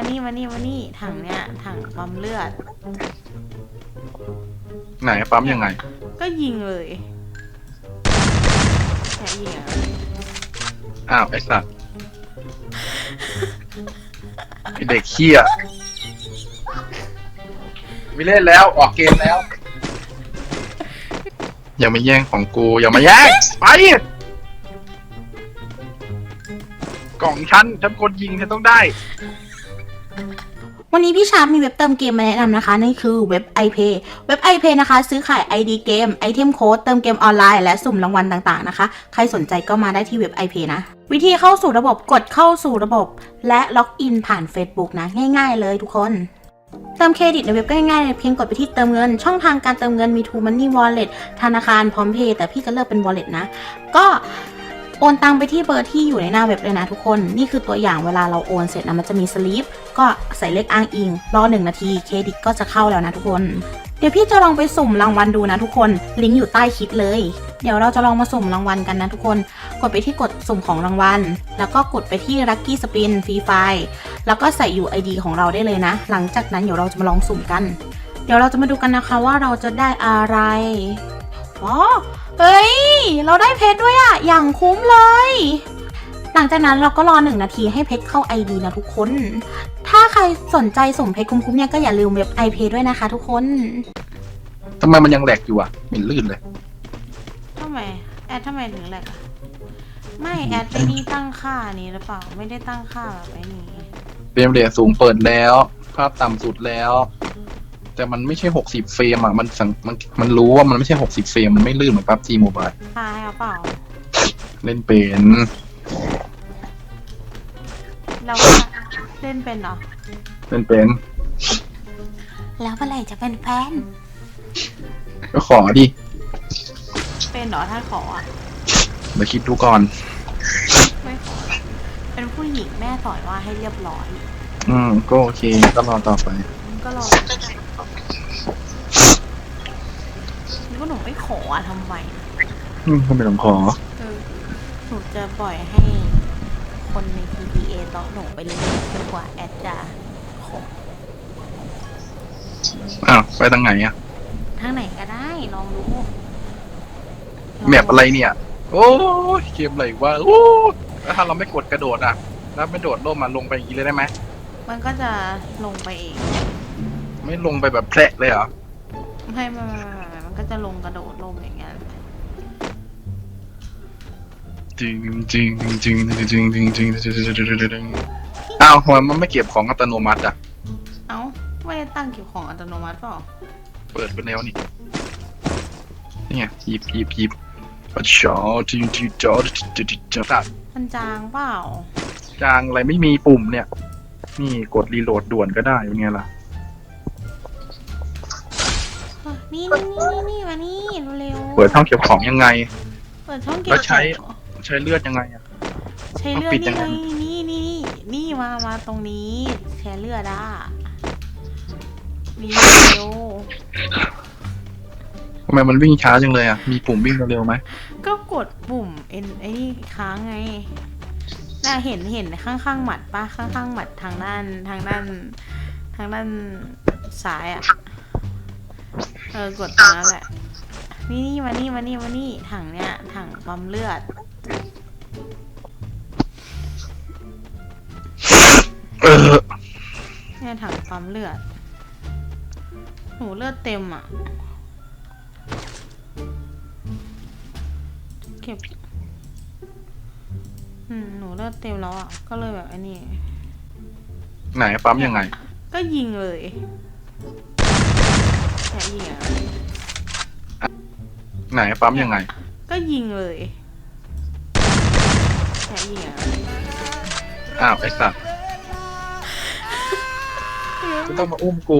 มานี่มานี่มานี่ถังเนี้ยถังปั๊มเลือด ไหนปั๊มยังไง ก็ยิงเลยแค่ยิงอะอ้าวไอ้สัตว์ ไอ้เด็กเขี้ยไม่เล่นแล้วออกเกมแล้ว อย่ามาแย่งของกู อย่ามาแย่งไป กล่องฉันฉันกดยิงฉันต้องได้ วันนี้พี่ชาร์ปมีเว็บเติมเกมมาแนะนำนะคะ นั่นคือเว็บ iPay เว็บ iPay นะคะ ซื้อขาย ID เกมไอเทมโค้ดเติมเกมออนไลน์และสุ่มรางวัลต่างๆนะคะ ใครสนใจก็มาได้ที่เว็บ iPay นะ วิธีเข้าสู่ระบบกดเข้าสู่ระบบ และล็อกอินผ่าน Facebook นะ ง่ายๆเลยทุกคน เติมเครดิตในเว็บก็ง่ายๆเพียงกดไปที่เติมเงิน ช่องทางการเติมเงินมี True Money Wallet ธนาคารพร้อมเพย์แต่พี่จะเลือกเป็น Wallet นะ ก็โอนตังไปที่เบอร์ที่อยู่ในหน้าเว็บเลยนะทุกคน นี่คือตัวอย่างเวลาเราโอนเสร็จนะมันจะมีสลิป ก็ใส่เลขอ้างอิง รอหนึ่งนาทีเครดิตก็จะเข้าแล้วนะทุกคน เดี๋ยวพี่จะลองไปสุ่มรางวัลดูนะทุกคน ลิงก์อยู่ใต้คลิปเลย เดี๋ยวเราจะลองมาสุ่มรางวัลกันนะทุกคน กดไปที่กดสุ่มของรางวัล แล้วก็กดไปที่ Lucky Spin ฟรีไฟแล้วก็ใส่ UID ของเราได้เลยนะ หลังจากนั้นเดี๋ยวเราจะมาลองสุ่มกัน เดี๋ยวเราจะมาดูกันนะคะว่าเราจะได้อะไรอ๋อเฮ้ย เราได้เพชรด้วยอะอย่างคุ้มเลย หลังจากนั้นเราก็รอหนึ่งนาทีให้เพชรเข้า ID นะทุกคน ถ้าใครสนใจสุ่มเพชรคุ้มๆเนี่ยก็อย่าลืมเว็บ iPay ด้วยนะคะทุกคน ทำไมมันยังแหลกอยู่อะไมีลื่นเลย ทำไม แอดทำไมถึงแหลกอะไม่แอดไปนี่ตั้งค่านี้หรือเปล่า ไม่ได้ตั้งค่าแบบไอ้นี้ เฟรมเรทสูงเปิดแล้ว ภาพต่ำสุดแล้ว แต่มันไม่ใช่หกสิบเฟรมอะมันสังมันมันรู้ว่ามันไม่ใช่หกสิบเฟรมมันไม่ลื่นเหมือนพับจีโมบายค่าให้เอาเปล่า เล่นเป็น เล่นเป็นเหรอเล่นเป็นแล้วเมื่อไหร่จะเป็นแฟน ก็ขอดิเป็นเหรอถ้าขออะเดี๋ยวคิดดูก่อน ไม่ขอ เป็นผู้หญิงแม่สอนว่าให้เรียบร้อย อืม ก็โอเค ก็รอต่อไป ก็รอนี่ก็หนูไม่ขออะทำไมอืมก็ไม่ต้องขอ เออหนูจะปล่อยให้ คนใน PDA ต่อหนูไปเรื่อยๆจนกว่าแอดจะขออ้าวไปทางไหนอะทางไหนก็ได้ ลองดูลงแมปอะไรเนี่ย โอ้ยเกมอะไรวะโอ้ยแล้วถ้าเราไม่กดกระโดดอะแล้วไม่โดดล่มมาลงไปอย่างนี้เลยได้ไหมมันก็จะลงไปเองไม่ลงไปแบบแพร่เลยเหรอ ไม่ไม่ไม่ไม่ไม่มันก็จะลงกระโดดลงอย่างเงี้ย จริงจริงจริงจริงจริงจริงจริงจริงจริงจริงอ้าวทำไมมันไม่เก็บของอัตโนมัติอะ เอ้าไม่ได้ตั้งเก็บของอัตโนมัติเปล่าเปิดไปแล้วนี่นี่ไงหยิบหยิบหยิบปัดชอจริงจริงจอจริงจริงจริงมันจางเปล่า จางอะไรไม่มีปุ่มเนี่ย นี่กดรีโหลดด่วนก็ได้เป็นไงล่ะ นี่นี่นี่นี่มานี่เร็วเปิดช่องเก็บของยังไง เปิดช่องเก็บของ ใช้เลือดยังไงอะ ใช้เลือดปิดยันี่งไง ไงนี่นี่นี่นี่มามาตรงนี้แชร์เลือดอะนี่เร็วทำไมมันวิ่งช้าจังเลยอะ มีปุ่มวิ่งเร็วๆไหมก็กดปุ่มเอ็นไอ้นี่ค้างไง น่าเห็นเห็นข้างๆหมัดปะข้างๆหมัดทางด้านทางด้าน ทางด้านซ้ายอะเออกดตรงนั้นแหละนี่นี่มานี่มานี่มานี่ถังเนี้ยถังปั๊มเลือด เออเนี่ยถังปั๊มเลือด หนูเลือดเต็มอะ เก็บ อืม หนูเลือดเต็มแล้วอะ ก็เลยแบบไอ้นี่ ไหนปั๊มยังไง ก็ยิงเลยแค่ยิงอะ ไหนปั๊มยังไง ก็ยิงเลย แค่ยิงอะอ้าวไอ้สัตว์ไม่ต้องมาอุ้มกู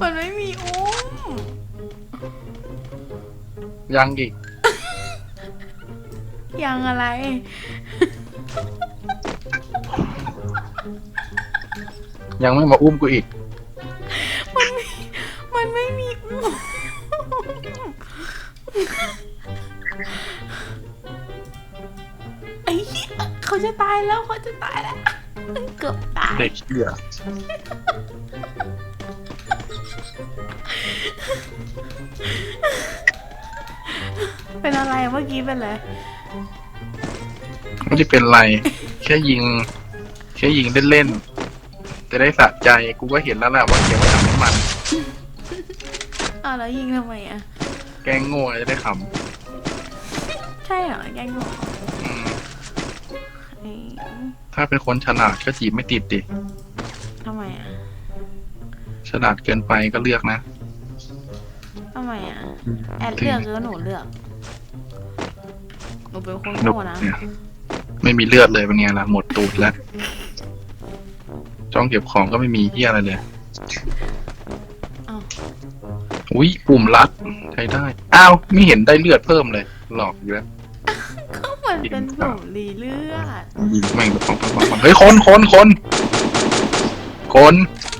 มันไม่มีอุ้มยังอีกยังอะไร ยังไม่มาอุ้มกูอีก จะตายแล้วเขาจะตายแล้ว เกือบตาย เด็กเหี้ยเป็นอะไรเมื่อกี้เป็นอะไรไม่ได้เป็นไร แค่ยิง แค่ยิงเล่นๆจะได้สะใจกูก็เห็นแล้วแหละว่าเกี่ยวกับน้ำมัน อ้าวแล้วยิงทำไมอะ แกล้งโง่จะได้ขใช่เหรอแกล้งหนูำอืม เอ้ยถ้าเป็นคนฉลาดก็จีบไม่ติดดิ ทำไมอะฉลาดเกินไปก็เลือกนะ ทำไมอะ แอดเลือกหรือหนูเลือก หนูเป็นคนหนุโง่กนะ เนี่ย ไม่มีเลือดเลยเป็นไงล่ะ หมดตูดแล้ว จ้องเก็บของก็ไม่มีเหี้ยอะไรเลย อ้าว อุ้ยปุ่มลัดใช้ได้ อ้าว ไม่เห็นได้เลือดเพิ่มเลย หลอกอยู่แล้วก็ มันเป็นหนูรีเลือด ยิงแม่งปังปังปังปังเฮ้ยคนคนคนคน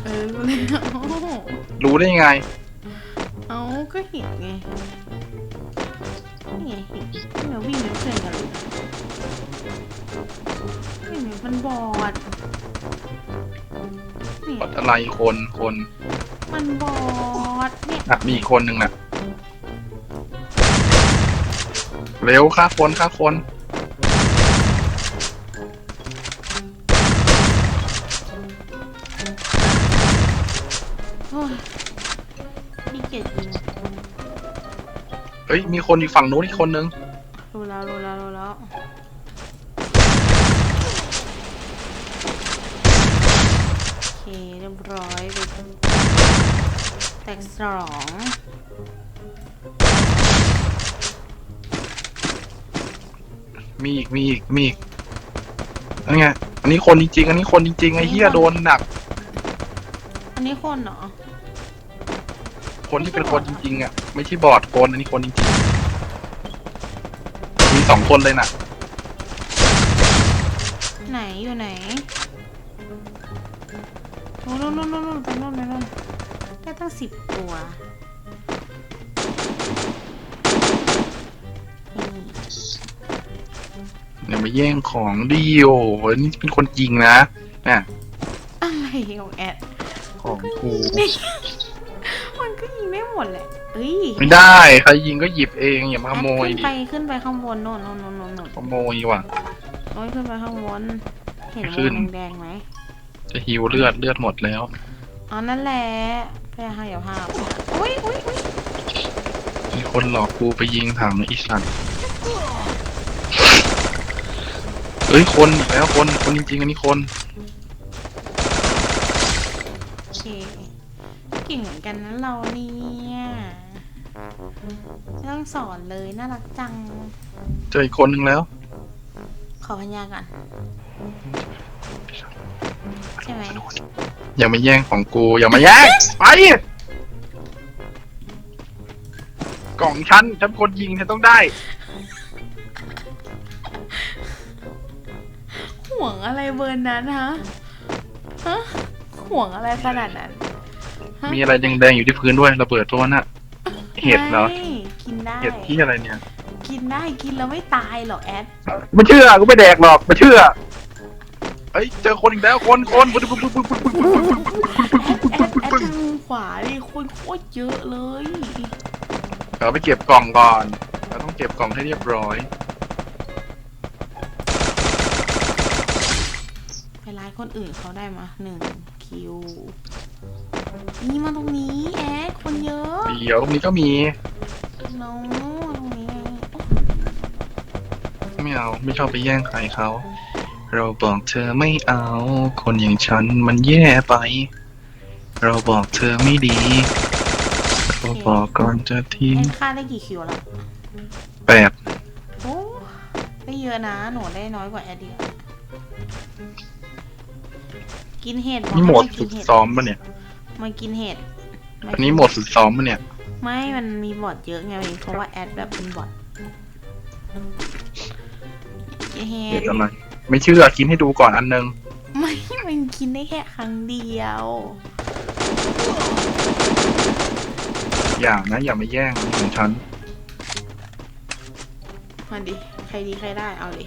เออกูเลยเอารู้ได้ยังไง เอาก็เห็นไงนี่ไงเห็นเราวิ่งเป็นเพื่อนกันเลยนี่ไงมันบอดนี่กดอะไรคนคนมันบอดเนี่ยอะมีอีกคนหนึ่งน่ะ เร็วฆ่าคนฆ่าคน เฮ้ย มีคนอยู่ฝั่งนู้นอีกคนนึง รู้แล้วรู้แล้วรู้แล้วโอเคเรียบร้อยไปแตกสองมีอีก มีอีก มีอีกอันไง อันนี้คนจริงๆ อันนี้คนจริงๆ ไอ้เหี้ยโดนหนัก อันนี้คนเหรอ คนที่เป็นคนจริงๆอะไม่ใช่บอดคนอันนี้คนจริงๆมีสองคนเลยน่ะ ไหนอยู่ไหนโอ้นู่นนู่นนู่นนู่นไปนู่นไปนู่นได้ตั้งสิบตัวนี่อย่ามาแย่งของดิโอนี่เป็นคนจริงนะน่ะอะไรของแอดของกู นี่มันก็ยิงได้ หมดแหละเอ้ยไม่ได้ใครยิงก็หยิบเองอย่ามาขโมยขึ้นดิไปขึ้นไปข้างบนโน่นโน่นโน่นโน่นโน่นขโมยว่ะ โอ้ยขึ้นไปข้างบน เห็นขึ้วงนแดงๆไหมจะหิวเลือดเลือดหมดแล้ว อ๋อนั่นแหละพยาหายภาพอุ้ยอุ้ยอุ้ยมีคนหลอกกูไปยิงถังอีสันเฮ้ยคนอีกแล้วคนคนจริงๆอันนี้คน ก่งเหมือนกันนะเราเนี่ยไม่ต้องสอนเลยน่ารักจัง เจออีกคนหนึ่งแล้ว ขอพัญญาก่อนใช่ไหมอย่ามาแย่งของกู อย่ามาแย่ง ไป กล่องฉันฉันคนยิงฉันต้องได้ ห่วงอะไรเบอร์นั้นฮะฮะห่วงอะไรขนาดนั้น ฮะมีอะไรแดงๆอยู่ที่พื้นด้วยระเบิดตัวน่ะ เห็ดเหรอ ไม่กินได้ เห็ดที่อะไรเนี่ย กินได้กินแล้วไม่ตายหรอกแอด ไม่เชื่อกูไม่แดกหรอกไม่เชื่อเฮ้ยเจอคนอีกแล้วคนคนปุ๊บปุ๊บปุ๊บปุ๊บปุ๊บปุ๊บปุ๊บปุ๊บแอดแอดทางมุมขวาดิคนโคตรเยอะเลยเราไปเก็บกล่องก่อนเราต้องเก็บกล่องให้เรียบร้อยไปไล่คนอื่นเขาได้มาหนึ่งคิว นี่มาตรงนี้แอดคนเยอะเดี๋ยวตรงนี้ก็มีน้องตรงนี้ไงไม่เอาไม่ชอบไปแย่งใครเขา เราบอกเธอไม่เอา คนอย่างฉันมันแย่ไป เราบอกเธอไม่ดีเราบอกก่อนจะทิ้งแอดค่าได้กี่คิวแล้วแปดโอ้ได้เยอะนะ หนูได้น้อยกว่าแอดเดียวกินเห็ดนี่หมดให้ฝึกิกนเห็ดซ้อมปะเนี่ย มากินเห็ดมาอันนี้หมดฝึกซ้อมปะเนี่ย ไม่มันมีบอทเยอะไงเพราะว่าแอดแบบเป็นบอทกินเห็เห็ดดอะไรไม่เชื่อกินให้ดูก่อนอันนึง ไม่ มันกินได้แค่ครั้งเดียว อย่านะ อย่ามาแย่งของฉันมาดิ ใครดีใครได้เอาดิ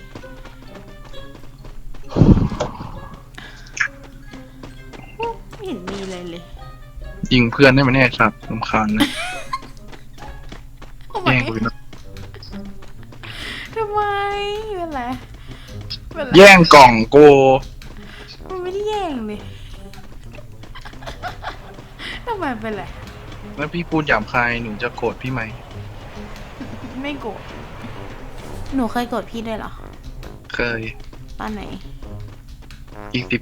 อะไรเลยยิ งเพื่อนได้ไหมเนี่ยสัตว์สำคัญนะทำไมแย่งกูนะทำไมเป็นไรเป็นไรแย่งกล่องกูมันไม่ได้แย่งเลยทำไมเป็นไรแล้วพี่พูดหยาบคายหนูจะโกรธพี่ไหมไม่โกรธหนูเคยโกรธพี่ด้วยเหรอ เคยตอนไหนอีกสิบ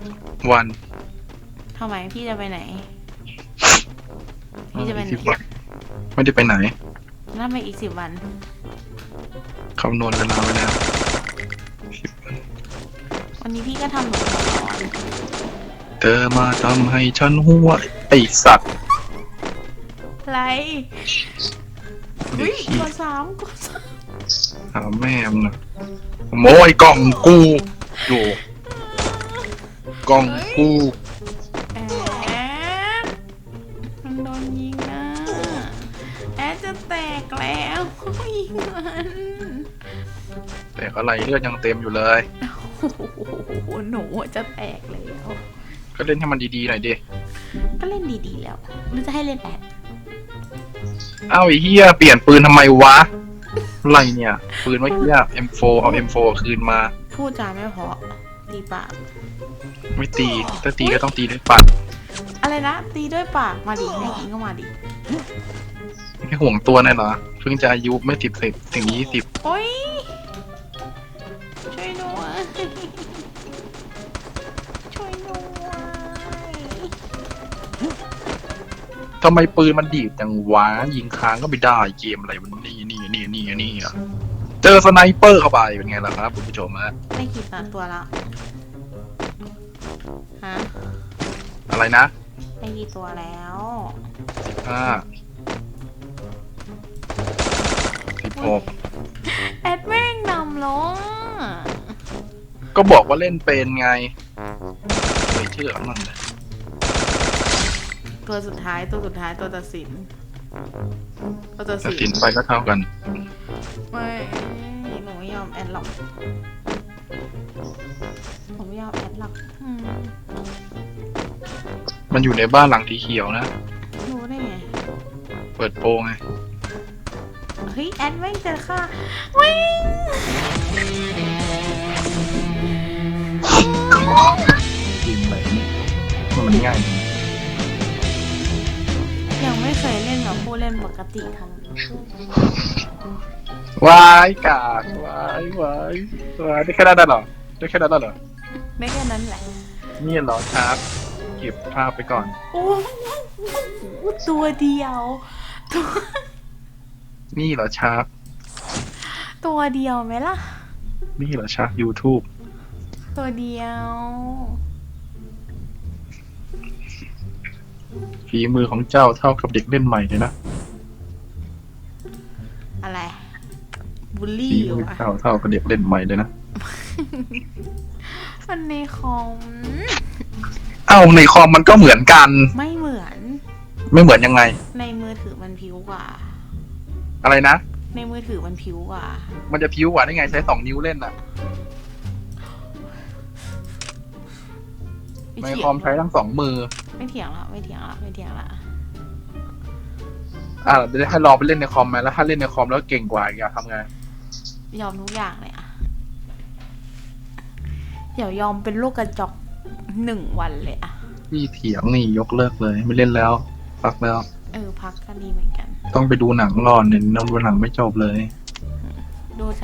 วันทำไมพี่จะไปไหนพี่ จะไปอีกไหนสิบวันไม่ได้ไปไหนน่าไปอีกสิบวันคำนวณเวลาไว้แล้วสิบวันวันนี้พี่ก็ทำหนูหัวร้อนเธอมาทำให้ฉันหัวไอสัตว์อะไรเด็อุ้กยขี้กดสามกดสามถามแม่มงนะโมยกล่องกูอยู่กล่องกู อะไรเลือดยังเต็มอยู่เลย โอ้โหหนูจะแตกแล้ว ก็เล่นให้มันดีๆหน่อยดิก็เล่นดีๆแล้วหรือจะให้เล่นแอดเอ้าไอ้เฮียเปลี่ยนปืนทำไมวะอะไรเนี่ย ปืนเมื่อกี้อะ M4 เอา M4 คืนมา พูดจาไม่เพราะตีปาก ไม่ตีถ้าตีก็ต้องตีด้วยปากอะไรนะ ตีด้วยปากมาดิให้ยิงก็มาดิ ไม่ห่วงตัวหน่อยเหรอเพิ่งจะอายุไม่สิบสิบถึงยี่สิบโอ๊ย ช่วยด้วยช่วยด้วยทำไมปืนมันดีดจังวะยิงค้างก็ไม่ได้เกมอะไรมันนี่นี่นี่นี่นี่อะเจอสไนเปอร์เข้าไปเป็นไงล่ะครับคุณผู้ชมฮะได้กี่ตัวละฮะอะไรนะได้กี่ตัวแล้วห้าสิบหก แอดแม่งนำล้อ ก็บอกว่าเล่นเป็นไงไม่เชื่อมันเลยตัวสุดท้ายตัวสุดท้ายตัวตัดสินตัวตัดตัดสิสินนไปก็เท่ากัน ไม่หนูไม่ยอมแอดหรอกผมไม่ยอมแอดหรอกอืมมันอยู่ในบ้านหลังที่เขียวนะ รู้ได้ไง เปิดโปงไง เฮ้ยแอดแม่งเจอค่ะวิ่ง ยิงอะไรนี่มันง่ายยังไม่เคยเล่นกับผู้เล่นปกติทวายกากวายวายวายได้แค่นั้นเหรอได้แค่นั้นเหรอำได้แค่นั้นแหละนี่เหรอชาร์ปเก็บภาพไปก่อน โอ้โหตัวเดียวตัวนี่เหรอชาร์ปตัวเดียวไหมล่ะ นี่เหรอชาร์ป YouTube ตัวเดียว ฝีมือของเจ้าเท่ากับเด็กเล่นใหม่เลยนะอะไร บูลฝีลี่อยู่มืออะเจ้าเท่ากับเด็กเล่นใหม่เลยนะมันในคอมเอ้าในคอมมันก็เหมือนกัน ไม่เหมือน ไม่เหมือนยังไง ในมือถือมันผิวกว่า อะไรนะ ในมือถือมันผิวกว่า มันจะพิ้วกว่าได้ไงใช้สองนิ้วเล่นน่ะ ไม่ในเถียคองมใช้ทั้งสองมือ ไม่เถียงละไม่เถียงละไม่เถียงละอ่าเดี๋ยวให้ลองไปเล่นในคอมไหมแล้ว ถ้าเล่นในคอมแล้วเก่งกว่าอีกอะทำไงยอมทุกอย่างเลยอะเดี๋ยวยอมเป็นลูกกระจอกหนึ่งวันเลยอะพี่เถียงนี่ยกเลิกเลย ไม่เล่นแล้วพักแล้ว เออพักก็ดีเหมือนกัน ต้องไปดูหนังรอนเนี่ยนดูหนังไม่จบเลย ดูใจ